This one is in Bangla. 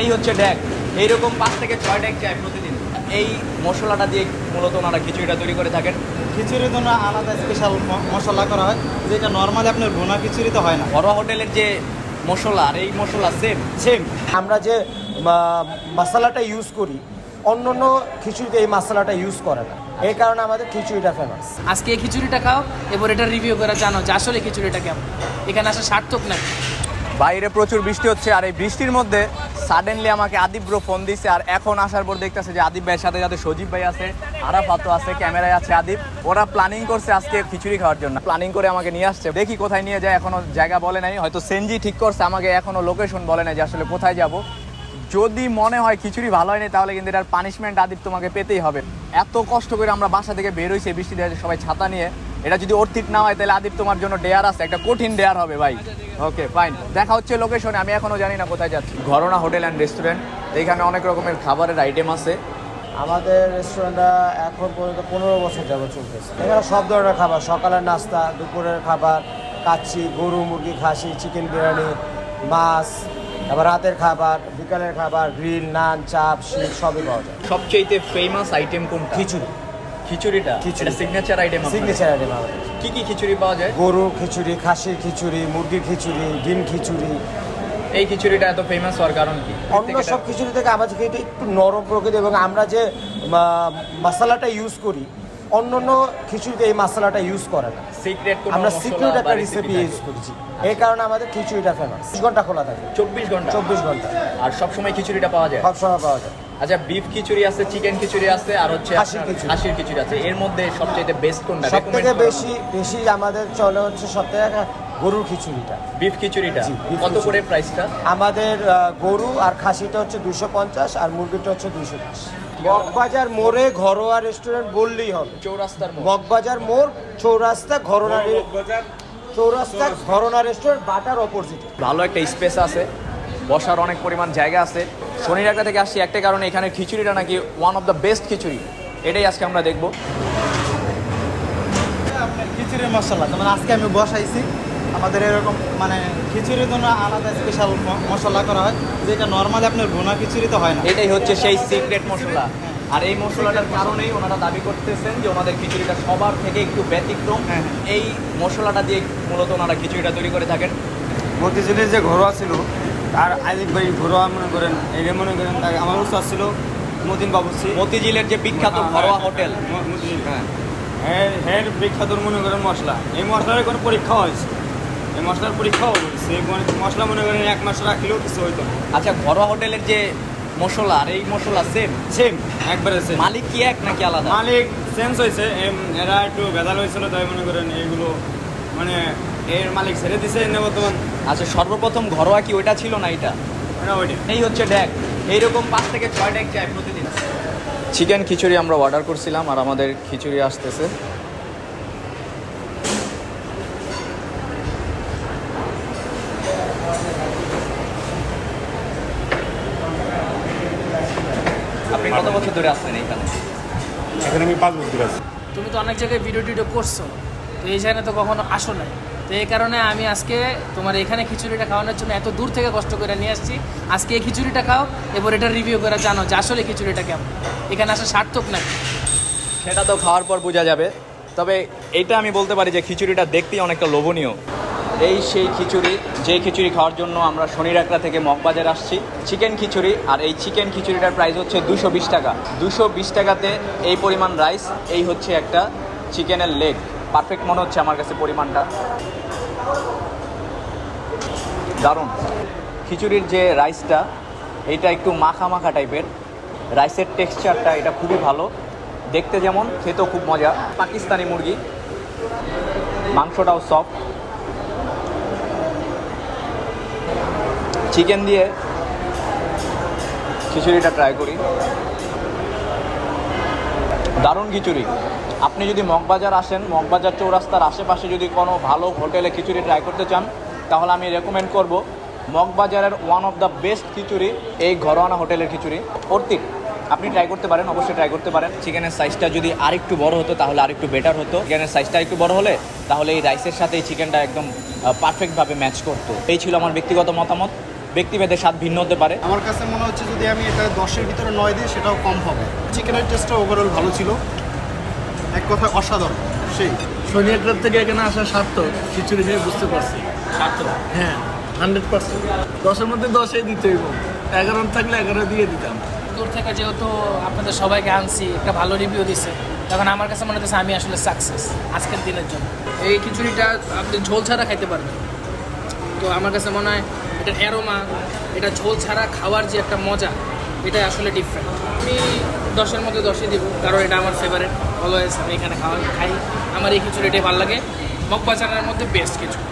এই হচ্ছে ড্যাক এইরকম পাঁচ থেকে ছয় ড্যাক যায় প্রতিদিন। এই মশলাটা দিয়ে মূলত ওনারা খিচুড়িটা তৈরি করে থাকেন। খিচুড়ির জন্য আলাদা স্পেশাল মশলা করা হয় যেটা নর্মালি আপনার ভুনা খিচুড়িতে হয় না। ঘরোয়া হোটেলের যে মশলা আর এই মশলা সেম সেম আমরা যে মশলাটা ইউজ করি অন্য অন্য খিচুড়িতে এই মশলাটা ইউজ করে না। এই কারণে আমাদের খিচুড়িটা ফেমাস আজকে এই খিচুড়িটা খাও এবার এটা রিভিউ করে জানো যে আসলে খিচুড়িটা কেমন। এখানে আসা সার্থক নাকি? বাইরে প্রচুর বৃষ্টি হচ্ছে আর এই বৃষ্টির মধ্যে সাডেনলি আমাকে আদিব ব্রো ফোন দিছে আর এখন আসার পর দেখতেছে যে আদিব ভাইয়ের সাথে যাতে সজীব ভাই আছে, আরাফাত আছে, ক্যামেরায় আছে আদিব। ওরা প্ল্যানিং করছে আজকে খিচুড়ি খাওয়ার জন্য। প্ল্যানিং করে আমাকে নিয়ে আসছে। দেখি কোথায় নিয়ে যায়, এখনও জায়গা বলে নাই। হয়তো সেনজি ঠিক করছে, আমাকে এখনও লোকেশন বলে নাই যে আসলে কোথায় যাব। যদি মনে হয় খিচুড়ি ভালো হয়নি, তাহলে কিন্তু এটার পানিশমেন্ট আদিব তোমাকে পেতেই হবে। এত কষ্ট করে আমরা বাসা থেকে বের হয়েছি, বৃষ্টি দিয়ে সবাই ছাতা নিয়ে। এটা যদি অর্থিত না হয়, তাহলে আদিব তোমার জন্য ডেয়ার আছে, একটা কঠিন ডেয়ার হবে ভাই। ওকে ফাইন দেখা হচ্ছে লোকেশনে আমি এখনও জানি না কোথায় যাচ্ছি। ঘরোনা হোটেল অ্যান্ড রেস্টুরেন্ট এখানে অনেক রকমের খাবারের আইটেম আছে। আমাদের রেস্টুরেন্টটা এখন পর্যন্ত পনেরো বছর যাবত চলতেছে। এখানে সব ধরনের খাবার, সকালের নাস্তা, দুপুরের খাবার কাচ্ছি গরু, মুরগি, খাসি চিকেন বিরিয়ানি, মাছ আবার রাতের খাবার বিকালের খাবার গ্রিল নান চাপ শিখ সবই পাওয়া যায়। সবচেয়ে ফেমাস আইটেম কোনটা? খিচুড়ি। খিচুড়িটা? খিচুড়ি। সিগনেচার আইটেম সিগনেচার আইটেম আমাদের। কি কি খিচুড়ি পাওয়া যায়? গরু খিচুড়ি খাসির খিচুড়ি মুরগির খিচুড়ি ডিম খিচুড়ি। এই খিচুড়িটা এত ফেমাস হওয়ার কারণ কি? অন্য সব খিচুড়ি থেকে আমাদের এটা একটু নরম প্রকৃতি এবং আমরা যে মশলাটা ইউজ করি অন্য অন্য খিচুড়িতে এই মশলাটা ইউজ করে না। আমরা সিক্রেট একটা রেসিপি ইউজ করেছি। এই কারণে আমাদের খিচুড়িটা ফেমাস চব্বিশ ঘণ্টা খোলা থাকে। চব্বিশ ঘণ্টা? চব্বিশ ঘণ্টা। আর সবসময় খিচুড়িটা পাওয়া যায়? সব সময় পাওয়া যায়। আচ্ছা বিফ খিচুড়ি আছে চিকেন খিচুড়ি আছে আর হচ্ছে হাসির খিচুড়ি। আছে। এর মধ্যে সবচেয়ে বেস্ট কোনটা? সব থেকে বেশি বেশি আমাদের চলে হচ্ছে সব থেকে গরুর খিচুড়িটা। বিফ খিচুড়িটা? কত করে প্রাইসটা আমাদের গরু আর খাসিটা হচ্ছে দুশো পঞ্চাশ আর মুরগিটা হচ্ছে দুশো বিশ মগবাজার মোড়ে ঘরোয়া রেস্টুরেন্ট বললেই হবে। চৌরাস্তার মগবাজার মোড় চৌরাস্তা ঘরোনা রে- চৌরাস্তা ঘরোনা রেস্টুরেন্ট বাটার অপোজিটে ভালো একটা স্পেস আছে বসার অনেক পরিমাণ জায়গা আছে। শনি শনিরাকা থেকে আসছি একটা কারণে এখানে খিচুড়িটা নাকি one of the best khichuri. এটাই আজকে আমরা দেখব। আপনার খিচুড়ির মশলা যেমন আজকে আমি বসাইছি। আমাদের এরকম মানে খিচুড়ির জন্য আলাদা স্পেশাল মশলা করা হয় যেটা নর্মালি আপনার ভুনা খিচুড়িতে হয় না। এটাই হচ্ছে সেই সিক্রেট মশলা। আর এই মশলাটার কারণেই ওনারা দাবি করতেছেন যে ওনাদের খিচুড়িটা সবার থেকে একটু ব্যতিক্রম। হ্যাঁ, এই মশলাটা দিয়ে মূলত ওনারা খিচুড়িটা তৈরি করে থাকেন। মতিঝিলের যে ঘরোয়া ছিল তার আরেক ভাই ঘরোয়া মনে করেন এটা মনে করেন তার আমার উস্তাদ ছিল মতিন বাবুসি মতিঝিলের যে বিখ্যাত ঘরোয়া হোটেল। মতিঝিল হ্যাঁ। হ্যাঁ হ্যাঁ বিখ্যাত মনে করেন মশলা। এই মশলার কোনো পরীক্ষা হয়েছে। মশলার পরীক্ষাও হয়েছে এই মশলা মনে করেন এক মাস রাখলেও কিছু হইতো না। আচ্ছা ঘরোয়া হোটেলের যে মশলা আর এই মশলা সেম সেম একবারে সেম মালিক কি এক নাকি আলাদা? মালিক চেঞ্জ হয়েছে এম- এরা একটু ভেজাল হয়েছিল তাই মনে করেন এইগুলো মানে এর মালিক ছেড়ে দিছে এনে বর্তমান। আচ্ছা সর্বপ্রথম ঘরোয়া কি ওইটা ছিল না এটা এই হচ্ছে ড্যাক এইরকম পাঁচ থেকে ছয় ড্যাক যায় প্রতিদিন। চিকেন খিচুড়ি আমরা অর্ডার করছিলাম আর আমাদের খিচুড়ি আসতেছে। আপনি কত বছর ধরে আসছেন এইখানে এখানে আমি পাঁচ বছর আছি। তুমি তো অনেক জায়গায় ভিডিও টিডিও করছ তো এইখানে তো কখনো আসো নাই। তো এই কারণে আমি আজকে তোমার এখানে খিচুড়িটা খাওয়ানোর জন্য এত দূর থেকে কষ্ট করে নিয়ে আসছি। আজকে এই খিচুড়িটা খাও এবার এটা রিভিউ করে জানো যে আসলে খিচুড়িটা কেমন। এখানে আসা সার্থক নাকি সেটা তো খাওয়ার পর বোঝা যাবে। তবে এটা আমি বলতে পারি যে খিচুড়িটা দেখতেই অনেকটা লোভনীয়। এই সেই খিচুড়ি যেই খিচুড়ি খাওয়ার জন্য আমরা শনিরাকড়া থেকে মগবাজার আসছি, চিকেন খিচুড়ি, আর এই চিকেন খিচুড়িটার প্রাইস হচ্ছে দুশো বিশ টাকা। দুশো বিশ টাকাতে এই পরিমাণ রাইস এই হচ্ছে একটা চিকেনের লেগ পারফেক্ট মনে হচ্ছে আমার কাছে পরিমাণটা। দারুণ। খিচুড়ির যে রাইসটা এটা একটু মাখা মাখা টাইপের রাইসের টেক্সচারটা এটা খুবই ভালো। দেখতে যেমন, খেতেও খুব মজা। পাকিস্তানি মুরগি। মাংসটাও সফট চিকেন দিয়ে খিচুড়িটা ট্রাই করি। দারুণ খিচুড়ি। আপনি যদি মগবাজার আসেন, মগবাজার চৌরাস্তার আশেপাশে যদি কোনো ভালো হোটেলে খিচুড়ি ট্রাই করতে চান, তাহলে আমি রেকমেন্ড করব মগবাজারের one of the best khichuri, এই ঘরোয়ানা হোটেলের খিচুড়ি। অর্তিক, আপনি ট্রাই করতে পারেন, অবশ্যই ট্রাই করতে পারেন। চিকেনের সাইজটা যদি আরেকটু বড় হতো, তাহলে আরেকটু বেটার হতো। চিকেনের সাইজটা একটু বড় হলে, তাহলে এই রাইসের সাথে এই চিকেনটা একদম পারফেক্টভাবে ম্যাচ করতো। এই ছিল আমার ব্যক্তিগত মতামত। ব্যক্তিভেদে স্বাদ ভিন্ন হতে পারে। আমার কাছে মনে হচ্ছে যদি আমি এটা দশের ভিতরে নয় দিই সেটাও কম হবে। চিকেনের টেস্টটা ওভারঅল ভালো ছিল। এক কথায় অসাধারণ সেই। সোনিয়া ক্লাব থেকে এখানে আসা সার্থক খিচুড়ি খেয়ে বুঝতে পারছি। সার্থক হ্যাঁ হান্ড্রেড পার্সেন্ট দশের মধ্যে দশই দিতে হইব। এগারো থাকলে এগারো দিয়ে দিতাম। দূর থেকে যেহেতু আপনাদের সবাইকে আনছি একটা ভালো রিভিউ দিছে তখন আমার কাছে মনে হচ্ছে আমি আসলে সাকসেস আজকের দিনের জন্য। এই খিচুড়িটা আপনি ঝোল ছাড়া খাইতে পারবেন। তো আমার কাছে মনে হয় এটা অ্যারোমা এটা ঝোল ছাড়া খাওয়ার যে একটা মজা এটা আসলে ডিফারেন্ট আমি দশের মধ্যে দশই দিব, কারণ এটা আমার ফেভারিট অলওয়েজ আমি এখানে খাওয়া খাই। আমার এই খিচুড়িটাই ভালো লাগে। মকবাজারের মধ্যে বেস্ট খিচুড়ি